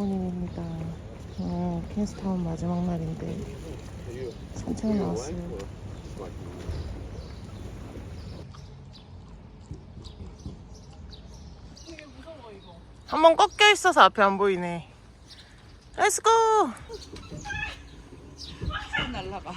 부모님입니다. 오늘 퀸스타운 마지막 날인데 산책 나왔어요. 한 번 꺾여 있어서 앞에 안 보이네. 렛츠고! 날라가.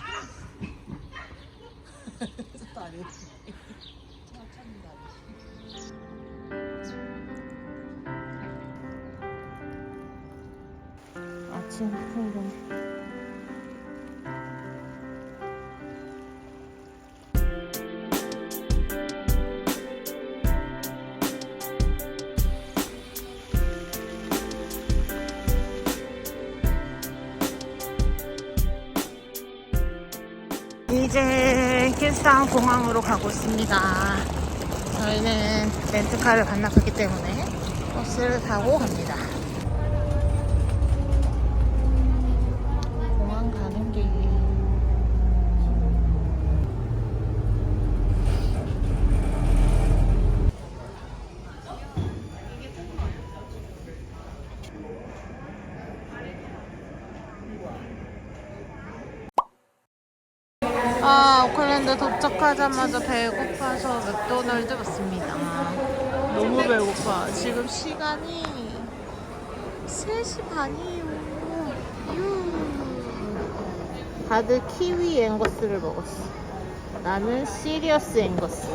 이제 킨스타운 공항으로 가고 있습니다. 저희는 렌트카를 반납했기 때문에 버스를 타고 갑니다. 공항 가는 길. 아, 오클랜드 도착하자마자 배고파서 맥도날드 갔습니다. 너무 배고파. 지금 시간이 3시 반이에요. 유. 다들 키위 앵거스를 먹었어. 나는 시리어스 앵거스.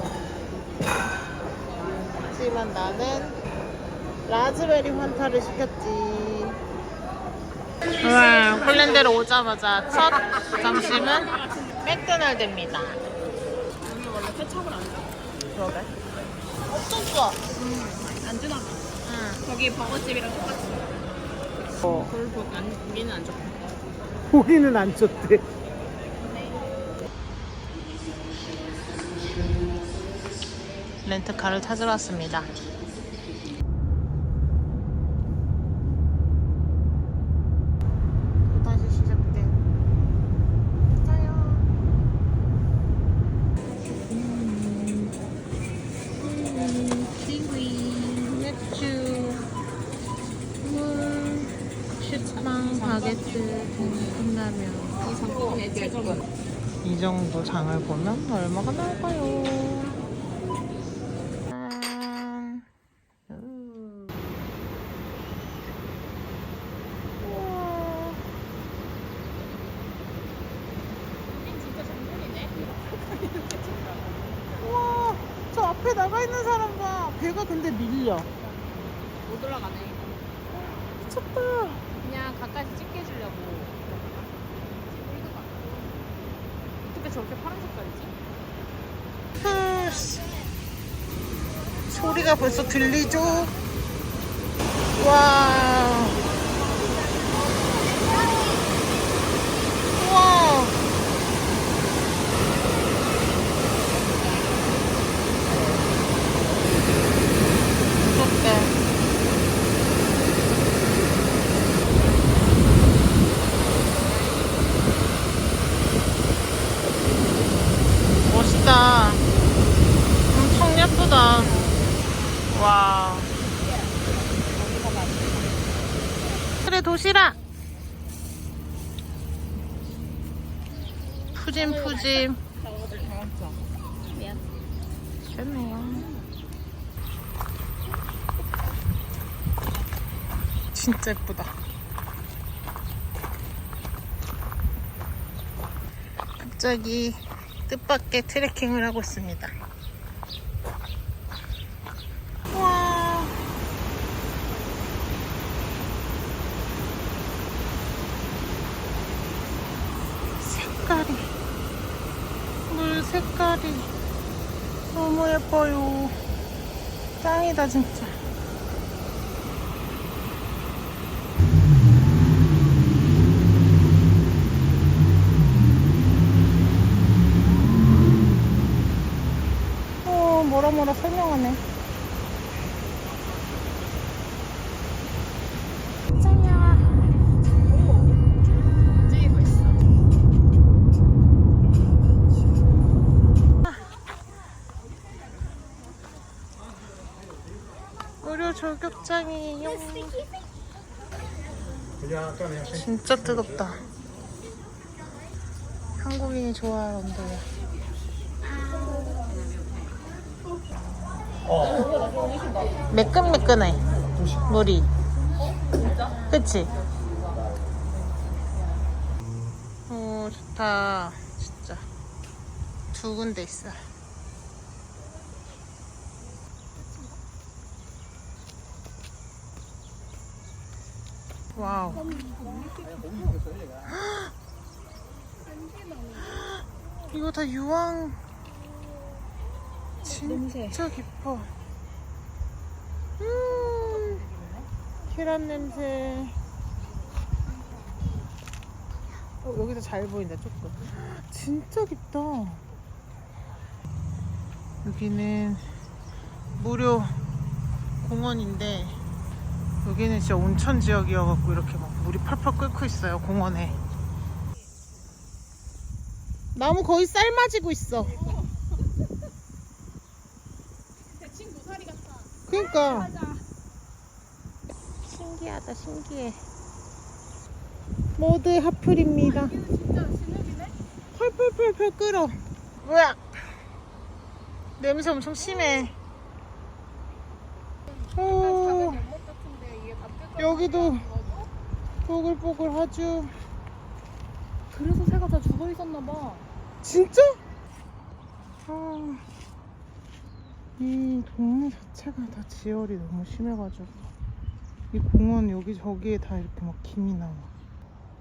하지만 나는 라즈베리 환타를 시켰지. 와, 폴란드로 오자마자 첫 점심은 맥도날드입니다. 여기 원래 케첩을 안 줘. 그러게. 어쩌어 안 주나 봐. 응. 거기 버거집이랑 똑같이. 어. 그걸 보- 안, 우리는 안 줘. 우리는 안 줬대. 렌트카를 찾으러 왔습니다. 다시 시작된. 짜요. 음, 음, 키위, 맥주, 물, 식빵, 바게트, 컵라면. 이 상품의 최저가. 이 정도 장을 보면 얼마가 나올까요? 짠. 우. 우와. 우와, 저 앞에 나가 있는 사람 봐. 배가 근데 밀려. 못 올라가네. 미쳤다. 그냥 가까이 찍게 해주려고. 어떻게 저렇게 파란 색깔이지? 푸스. 소리가 벌써 들리죠? 와. 무섭다. 멋있다. 엄청 예쁘다. 와. 그래, 도시락. 푸짐, 푸짐. 미안. 됐네요. 진짜 예쁘다. 갑자기 뜻밖의 트레킹을 하고 있습니다. 와. 색깔이, 물 색깔이 너무 예뻐요. 짱이다, 진짜. 조격장이에요. 진짜 뜨겁다. 한국인이 좋아할 온도야. 매끈매끈해. 물이. 그치? 오, 좋다. 진짜. 두 군데 있어. 와우. 이거 다 유황. 진짜 깊어. 음, 계란 냄새. 어, 여기서 잘 보인다, 조금. 진짜 깊다. 여기는 무료 공원인데, 여기는 진짜 온천 지역이어갖고 이렇게 막 물이 펄펄 끓고 있어요, 공원에. 나무 거의 삶아지고 있어. 대칭 고사리 같다. 그러니까. 신기하다, 신기해. 모두 하플입니다. 진짜 진흙이네? 펄펄펄펄 끓어. 뭐야? 냄새 엄청 심해. 오, 연못 같은데 이게 다 뜯어. 여기도 보글보글하죠. 그래서 새가 다 죽어 있었나 봐. 진짜? 아, 이 동네 자체가 다 지열이 너무 심해가지고 이 공원 여기 저기에 다 이렇게 막 김이 나와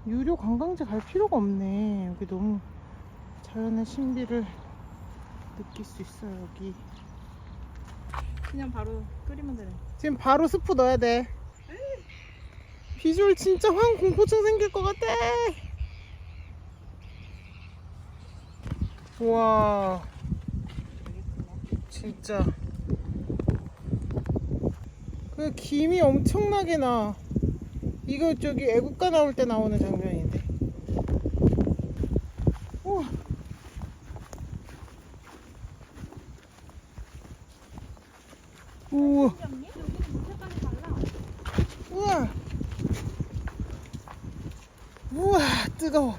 유료 관광지 갈 필요가 없네 여기 너무 자연의 신비를 느낄 수 있어요 여기 그냥 바로 끓이면 되네. 지금 바로 스프 넣어야 돼 비주얼 진짜 황 공포증 생길 것 같아. 와. 진짜. 그 김이 엄청나게 나. 이거 저기 애국가 나올 때 나오는 장면인데 우와 우와 여기는 물색깔이 달라. 우와 우와 뜨거워.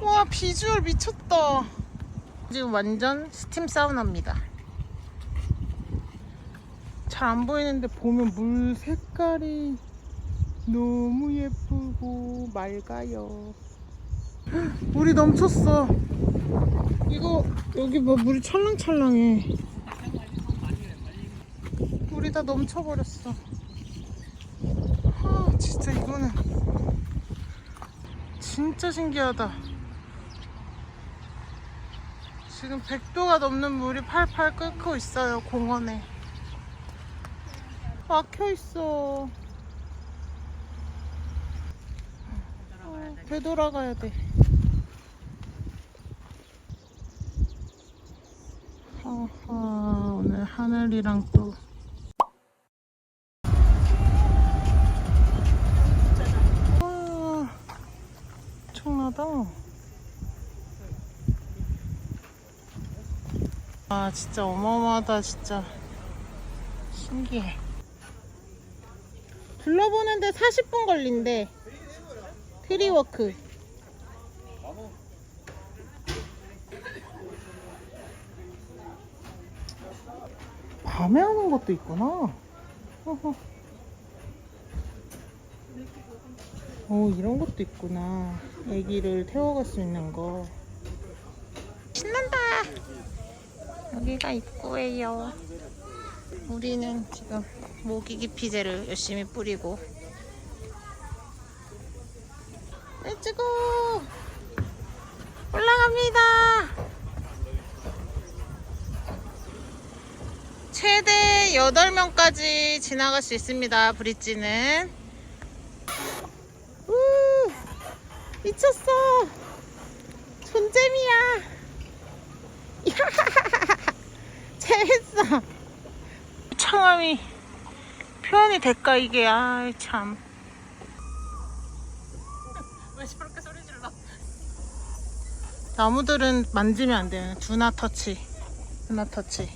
와 비주얼 미쳤다. 지금 완전 스팀 사우나입니다. 잘 안 보이는데 보면 물 색깔이 너무 예쁘고 맑아요. 물이 넘쳤어. 이거 여기 뭐 물이 찰랑찰랑해 물이 다 넘쳐버렸어. 아 진짜 이거는 진짜 신기하다. 지금 100도가 넘는 물이 팔팔 끓고 있어요 공원에. 막혀있어. 어, 되돌아가야 돼. 아하, 오늘 하늘이랑 또 아, 진짜 어마어마하다, 진짜. 신기해. 둘러보는데 40분 걸린대. 트리워크. 밤에 하는 것도 있구나. 어허. 오, 이런 것도 있구나. 애기를 태워갈 수 있는 거. 신난다! 여기가 입구예요. 우리는 지금 모기 기피제를 열심히 뿌리고. 렛츠고! 올라갑니다! 최대 8명까지 지나갈 수 있습니다. 브릿지는. 우! 미쳤어! 존재미야! 재밌어! 청함이 표현이 될까 이게 아이 참왜 저렇게 소리 질러? 나무들은 만지면 안 돼요 두나 터치 두나 터치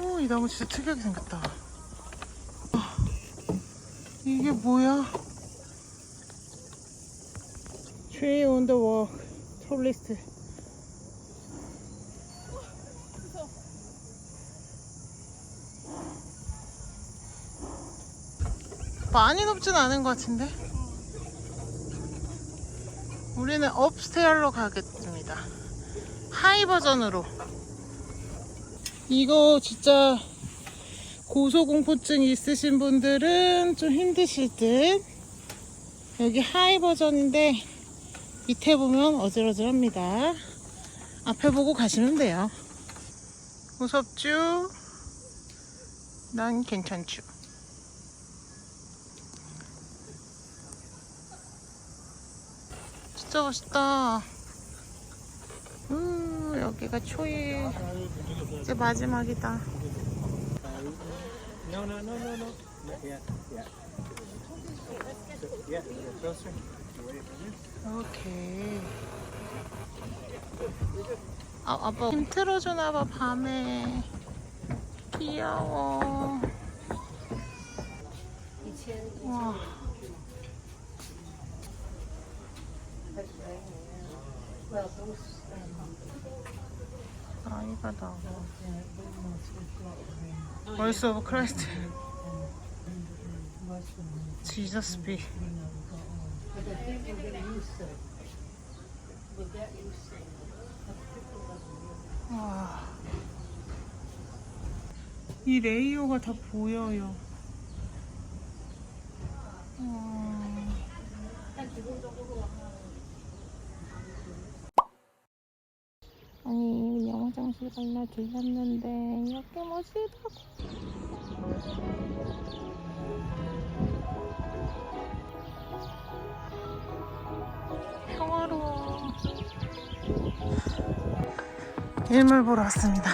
오, 이 나무 진짜 특이하게 생겼다. 아, 이게 뭐야? Tree on the wall, tallest. 많이 높진 않은 것 같은데? 우리는 업스테어로 가겠습니다. 하이 버전으로. 이거 진짜 고소공포증 있으신 분들은 좀 힘드실 듯. 여기 하이 버전인데 밑에 보면 어질어질합니다. 앞에 보고 가시면 돼요. 무섭죠? 난 괜찮죠. 진짜 멋있다. 음, 여기가 초일. 이제 마지막이다. 오케이. 아, 아빠 힘 틀어주나봐, 밤에. 귀여워. 와. 아이가 나와. Voice of Christ. Jesus be. 와. 이 레이어가 다 보여요. 와. 아니 갈라 들렸는데 이렇게 멋있다고. 평화로워. 일몰 보러 왔습니다